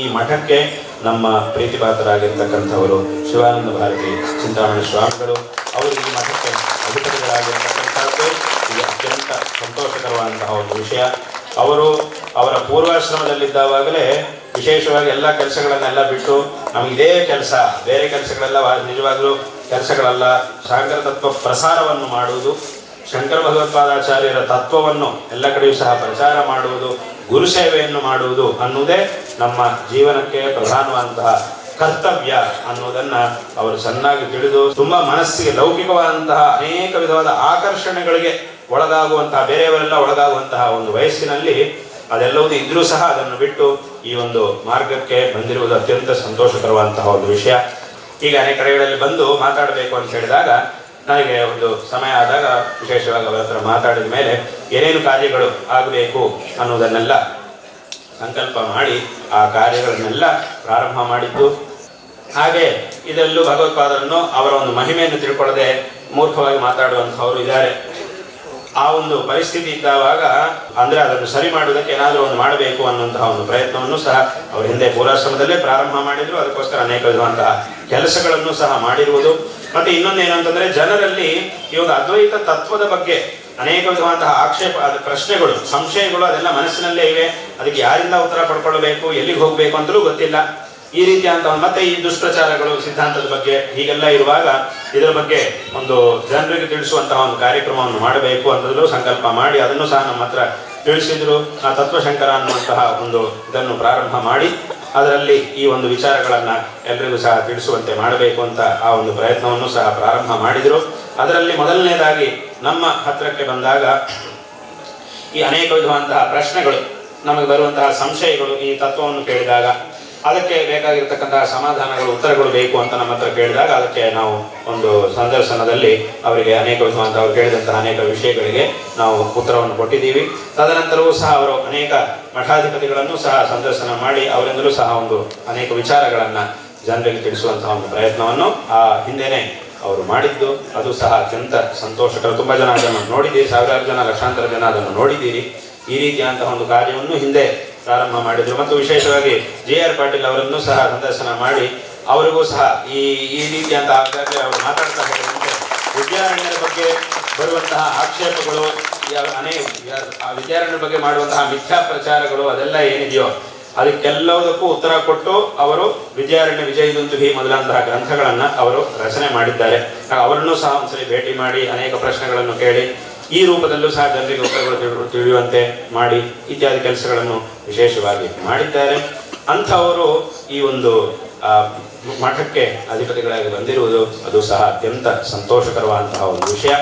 ಈ ಮಠಕ್ಕೆ ನಮ್ಮ ಪ್ರೀತಿಪಾತ್ರರಾಗಿರ್ತಕ್ಕಂಥವರು ಶಿವಾನಂದ ಭಾರತಿ, ಚಿಂತಾಮಣಿ ಸ್ವಾಮಿಗಳು, ಅವರು ಈ ಮಠಕ್ಕೆ ಅಧಿಕಾರಿಗಳಾಗಿರ್ತಕ್ಕಂಥದ್ದು ಇದು ಅತ್ಯಂತ ಸಂತೋಷಕರವಾದಂತಹ ಒಂದು ವಿಷಯ. ಅವರು ಅವರ ಪೂರ್ವಾಶ್ರಮದಲ್ಲಿದ್ದಾಗಲೇ ವಿಶೇಷವಾಗಿ ಎಲ್ಲ ಕೆಲಸಗಳನ್ನೆಲ್ಲ ಬಿಟ್ಟು ನಮಗೆ ಇದೇ ಕೆಲಸ, ಬೇರೆ ಕೆಲಸಗಳೆಲ್ಲ ನಿಜವಾಗಲೂ ಕೆಲಸಗಳಲ್ಲ. ಸಾಗರ ತತ್ವ ಪ್ರಸಾರವನ್ನು ಮಾಡುವುದು ಶಂಕರ ಭಗವತ್ಪಾದಾಚಾರ್ಯರ ತತ್ವವನ್ನು ಎಲ್ಲ ಕಡೆಯೂ ಸಹ ಪ್ರಚಾರ ಮಾಡುವುದು, ಗುರು ಸೇವೆಯನ್ನು ಮಾಡುವುದು ಅನ್ನುವುದೇ ನಮ್ಮ ಜೀವನಕ್ಕೆ ಪ್ರಧಾನವಾದಂತಹ ಕರ್ತವ್ಯ ಅನ್ನೋದನ್ನ ಅವರು ಚೆನ್ನಾಗಿ ತಿಳಿದು ತುಂಬಾ ಮನಸ್ಸಿಗೆ ಲೌಕಿಕವಾದಂತಹ ಅನೇಕ ವಿಧವಾದ ಆಕರ್ಷಣೆಗಳಿಗೆ ಒಳಗಾಗುವಂತಹ, ಬೇರೆಯವರೆಲ್ಲ ಒಳಗಾಗುವಂತಹ ಒಂದು ವಯಸ್ಸಿನಲ್ಲಿ ಅದೆಲ್ಲವೂ ಇದ್ರೂ ಸಹ ಅದನ್ನು ಬಿಟ್ಟು ಈ ಒಂದು ಮಾರ್ಗಕ್ಕೆ ಬಂದಿರುವುದು ಅತ್ಯಂತ ಸಂತೋಷಕರವಾದಂತಹ ಒಂದು ವಿಷಯ. ಈಗ ಅನೇಕ ಕಡೆಗಳಲ್ಲಿ ಬಂದು ಮಾತಾಡಬೇಕು ಅಂತ ಹೇಳಿದಾಗ ನನಗೆ ಒಂದು ಸಮಯ ಆದಾಗ ವಿಶೇಷವಾಗಿ ಅವರ ಹತ್ರ ಮಾತಾಡಿದ ಮೇಲೆ ಏನೇನು ಕಾರ್ಯಗಳು ಆಗಬೇಕು ಅನ್ನೋದನ್ನೆಲ್ಲ ಸಂಕಲ್ಪ ಮಾಡಿ ಆ ಕಾರ್ಯಗಳನ್ನೆಲ್ಲ ಪ್ರಾರಂಭ ಮಾಡಿದ್ದು. ಹಾಗೆ ಇದರಲ್ಲೂ ಭಗವತ್ಪಾದರನ್ನು ಅವರ ಒಂದು ಮಹಿಮೆಯನ್ನು ತಿಳ್ಕೊಳ್ಳದೆ ಮೂರ್ಖವಾಗಿ ಮಾತಾಡುವಂಥವರು ಇದ್ದಾರೆ. ಆ ಒಂದು ಪರಿಸ್ಥಿತಿ ಇದ್ದಾವಾಗ, ಅಂದ್ರೆ ಅದನ್ನು ಸರಿ ಮಾಡುವುದಕ್ಕೆ ಏನಾದರೂ ಒಂದು ಮಾಡಬೇಕು ಅನ್ನುವಂತಹ ಒಂದು ಪ್ರಯತ್ನವನ್ನು ಸಹ ಅವರು ಹಿಂದೆ ಪೂರಾಶ್ರಮದಲ್ಲೇ ಪ್ರಾರಂಭ ಮಾಡಿದ್ರು. ಅದಕ್ಕೋಸ್ಕರ ಅನೇಕ ವಿಧವಂತಹ ಕೆಲಸಗಳನ್ನು ಸಹ ಮಾಡಿರುವುದು. ಮತ್ತೆ ಇನ್ನೊಂದು ಏನಂತಂದ್ರೆ ಜನರಲ್ಲಿ ಈ ಒಂದು ಅದ್ವೈತ ತತ್ವದ ಬಗ್ಗೆ ಅನೇಕ ವಿಧವಾದಂತಹ ಆಕ್ಷೇಪ ಪ್ರಶ್ನೆಗಳು, ಸಂಶಯಗಳು ಅದೆಲ್ಲ ಮನಸ್ಸಿನಲ್ಲೇ ಇವೆ. ಅದಕ್ಕೆ ಯಾರಿಂದ ಉತ್ತರ ಪಡ್ಕೊಳ್ಬೇಕು ಎಲ್ಲಿಗೆ ಹೋಗ್ಬೇಕು ಅಂತಲೂ ಗೊತ್ತಿಲ್ಲ. ಈ ರೀತಿಯಾದಂತಹ ಒಂದು- ಮತ್ತೆ ಈ ದುಷ್ಪ್ರಚಾರಗಳು ಸಿದ್ಧಾಂತದ ಬಗ್ಗೆ ಹೀಗೆಲ್ಲ ಇರುವಾಗ ಇದರ ಬಗ್ಗೆ ಒಂದು ಜನರಿಗೆ ತಿಳಿಸುವಂತಹ ಒಂದು ಕಾರ್ಯಕ್ರಮವನ್ನು ಮಾಡಬೇಕು ಅನ್ನೋದನ್ನು ಸಂಕಲ್ಪ ಮಾಡಿ ಅದನ್ನು ಸಹ ನಮ್ಮ ಹತ್ರ ತಿಳಿಸಿದ್ರು ಆ ತತ್ವಶಂಕರ ಅನ್ನುವಂತಹ ಒಂದು ಇದನ್ನು ಪ್ರಾರಂಭ ಮಾಡಿ ಅದರಲ್ಲಿ ಈ ಒಂದು ವಿಚಾರಗಳನ್ನ ಎಲ್ರಿಗೂ ಸಹ ತಿಳಿಸುವಂತೆ ಮಾಡಬೇಕು ಅಂತ ಆ ಒಂದು ಪ್ರಯತ್ನವನ್ನು ಸಹ ಪ್ರಾರಂಭ ಮಾಡಿದ್ರು. ಅದರಲ್ಲಿ ಮೊದಲನೇದಾಗಿ ನಮ್ಮ ಹತ್ರಕ್ಕೆ ಬಂದಾಗ ಈ ಅನೇಕ ವಿಧವಾದಂತಹ ಪ್ರಶ್ನೆಗಳು, ನಮಗೆ ಬರುವಂತಹ ಸಂಶಯಗಳು ಈ ತತ್ವವನ್ನು ಕೇಳಿದಾಗ ಅದಕ್ಕೆ ಬೇಕಾಗಿರ್ತಕ್ಕಂತಹ ಸಮಾಧಾನಗಳು, ಉತ್ತರಗಳು ಬೇಕು ಅಂತ ನಮ್ಮ ಹತ್ರ ಕೇಳಿದಾಗ ಅದಕ್ಕೆ ನಾವು ಒಂದು ಸಂದರ್ಶನದಲ್ಲಿ ಅವರಿಗೆ ಅನೇಕ ವಿಧವಾದಂತಹ, ಅವರು ಕೇಳಿದಂತಹ ಅನೇಕ ವಿಷಯಗಳಿಗೆ ನಾವು ಉತ್ತರವನ್ನು ಕೊಟ್ಟಿದ್ದೀವಿ. ತದನಂತರವೂ ಸಹ ಅವರು ಅನೇಕ ಮಠಾಧಿಪತಿಗಳನ್ನು ಸಹ ಸಂದರ್ಶನ ಮಾಡಿ ಅವರಿಂದಲೂ ಸಹ ಒಂದು ಅನೇಕ ವಿಚಾರಗಳನ್ನು ಜನರಿಗೆ ತಿಳಿಸುವಂತಹ ಒಂದು ಪ್ರಯತ್ನವನ್ನು ಆ ಹಿಂದೆನೆ ಅವರು ಮಾಡಿದ್ದು. ಅದು ಸಹ ಅತ್ಯಂತ ಸಂತೋಷಕರ ತುಂಬಾ ಜನ ಅದನ್ನು ನೋಡಿದ್ದೀರಿ. ಸಾವಿರಾರು ಜನ, ಲಕ್ಷಾಂತರ ಜನ ಅದನ್ನು ನೋಡಿದ್ದೀರಿ. ಈ ರೀತಿಯಾದಂತಹ ಒಂದು ಕಾರ್ಯವನ್ನು ಹಿಂದೆ ಪ್ರಾರಂಭ ಮಾಡಿದ್ರು. ಮತ್ತು ವಿಶೇಷವಾಗಿ ಜೆ ಆರ್ ಪಾಟೀಲ್ ಅವರನ್ನು ಸಹ ಸಂದರ್ಶನ ಮಾಡಿ, ಅವರಿಗೂ ಸಹ ಈ ಈ ರೀತಿಯಂತಹ ಅವರು ಮಾತಾಡ್ತಾ ಹೋದಂತೆ ವಿದ್ಯಾರಣ್ಯರ ಬಗ್ಗೆ ಬರುವಂತಹ ಆಕ್ಷೇಪಗಳು ಅನೇಕ ಆ ವಿದ್ಯಾರಣ್ಯರ ಬಗ್ಗೆ ಮಾಡುವಂತಹ ಮಿಥ್ಯಾ ಪ್ರಚಾರಗಳು ಅದೆಲ್ಲ ಏನಿದೆಯೋ, ಅದಕ್ಕೆಲ್ಲದಕ್ಕೂ ಉತ್ತರ ಕೊಟ್ಟು ಅವರು ವಿದ್ಯಾರಣ್ಯ ಹಿ ಮೊದಲಾದಂತಹ ಗ್ರಂಥಗಳನ್ನು ಅವರು ರಚನೆ ಮಾಡಿದ್ದಾರೆ. ಅವರನ್ನು ಸಹ ಒಂದ್ಸರಿ ಭೇಟಿ ಮಾಡಿ ಅನೇಕ ಪ್ರಶ್ನೆಗಳನ್ನು ಕೇಳಿ ಈ ರೂಪದಲ್ಲೂ ಸಹ ಜನರಿಗೆ ಉತ್ತರಗಳು ತಿಳಿ- ತಿಳಿಯುವಂತೆ ಮಾಡಿ ಇತ್ಯಾದಿ ಕೆಲಸಗಳನ್ನು ವಿಶೇಷವಾಗಿ ಮಾಡಿದ್ದಾರೆ. ಅಂಥವರು ಈ ಒಂದು ಮಠಕ್ಕೆ ಅಧಿಪತಿಗಳಾಗಿ ಬಂದಿರುವುದು ಅದು ಸಹ ಅತ್ಯಂತ ಸಂತೋಷಕರವಾದಂತಹ ಒಂದು ವಿಷಯ.